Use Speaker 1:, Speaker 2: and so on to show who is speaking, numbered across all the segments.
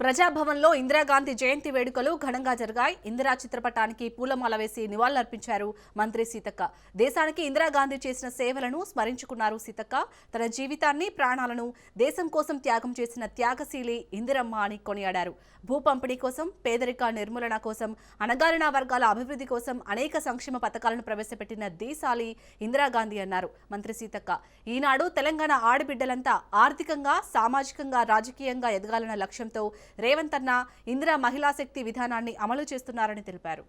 Speaker 1: ప్రజాభవన్లో ఇందిరాగాంధీ జయంతి వేడుకలు ఘనంగా జరిగాయి. ఇందిరా చిత్రపటానికి పూలమాల వేసి నివాళులర్పించారు మంత్రి సీతక్క. దేశానికి ఇందిరాగాంధీ చేసిన సేవలను స్మరించుకున్నారు సీతక్క. తన జీవితాన్ని ప్రాణాలను దేశం కోసం త్యాగం చేసిన త్యాగశీలి ఇందిరమ్మ అని కొనియాడారు. భూ పంపిణీ కోసం పేదరిక నిర్మూలన కోసం అణగారిన వర్గాల అభివృద్ధి కోసం అనేక సంక్షేమ పథకాలను ప్రవేశపెట్టిన దేశాలి ఇందిరాగాంధీ అన్నారు మంత్రి సీతక్క. ఈనాడు తెలంగాణ ఆడబిడ్డలంతా ఆర్థికంగా సామాజికంగా రాజకీయంగా ఎదగాలన్న లక్ష్యంతో రేవంత్ అన్న ఇందిరా మహిళా శక్తి విధానాన్ని అమలు చేస్తున్నారని తెలిపారు.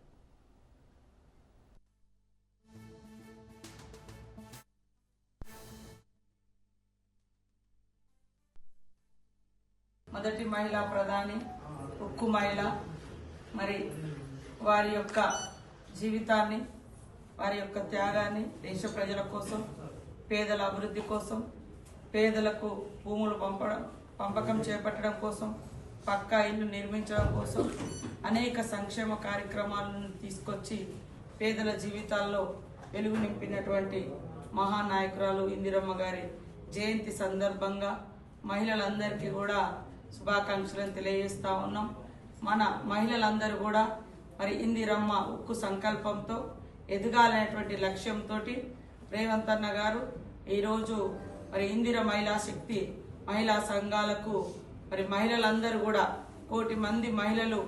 Speaker 2: మొదటి మహిళా ప్రధాని ఉక్కు మహిళ మరి వారి యొక్క జీవితాన్ని వారి యొక్క త్యాగాన్ని దేశ ప్రజల కోసం పేదల అభివృద్ధి కోసం పేదలకు భూములు పంపడం పంపకం చేపట్టడం కోసం పక్కా ఇల్లు నిర్మించడం కోసం అనేక సంక్షేమ కార్యక్రమాలను తీసుకొచ్చి పేదల జీవితాల్లో వెలుగు నింపినటువంటి మహానాయకురాలు ఇందిరమ్మ గారి జయంతి సందర్భంగా మహిళలందరికీ కూడా శుభాకాంక్షలను తెలియజేస్తూ ఉన్నాం. మన మహిళలందరూ కూడా మరి ఇందిరమ్మ ఉక్కు సంకల్పంతో ఎదగాలనేటువంటి లక్ష్యంతో రేవంత్ అన్న గారు ఈరోజు మరి ఇందిర మహిళా శక్తి మహిళా సంఘాలకు మరి మహిళలందరూ కూడా కోటి మంది మహిళలు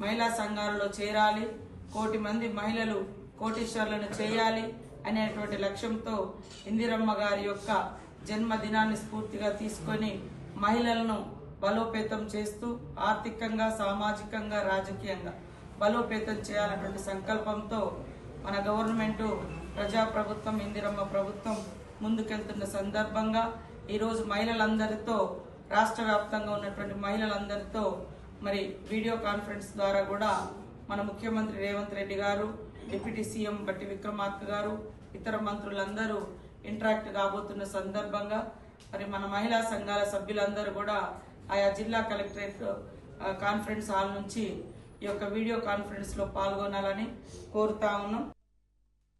Speaker 2: మహిళా సంఘాలలో చేరాలి కోటి మంది మహిళలు కోటీశ్వర్లను చేయాలి అనేటువంటి లక్ష్యంతో ఇందిరమ్మ గారి యొక్క జన్మదినాన్ని స్ఫూర్తిగా తీసుకొని మహిళలను బలోపేతం చేస్తూ ఆర్థికంగా సామాజికంగా రాజకీయంగా బలోపేతం చేయాలన్నటువంటి సంకల్పంతో మన గవర్నమెంట్ ప్రజాప్రభుత్వం ఇందిరమ్మ ప్రభుత్వం ముందుకెళ్తున్న సందర్భంగా ఈరోజు మహిళలందరితో రాష్ట్ర వ్యాప్తంగా ఉన్నటువంటి మహిళలందరితో మరి వీడియో కాన్ఫరెన్స్ ద్వారా కూడా మన ముఖ్యమంత్రి రేవంత్ రెడ్డి గారు డిప్యూటీ సీఎం బట్టి విక్రమార్క గారు ఇతర మంత్రులందరూ ఇంటరాక్ట్ కాబోతున్న సందర్భంగా మరి మన మహిళా సంఘాల సభ్యులందరూ కూడా ఆయా జిల్లా కలెక్టరేట్ కాన్ఫరెన్స్ హాల్ నుంచి ఈ యొక్క వీడియో కాన్ఫరెన్స్లో పాల్గొనాలని కోరుతా ఉన్నాం.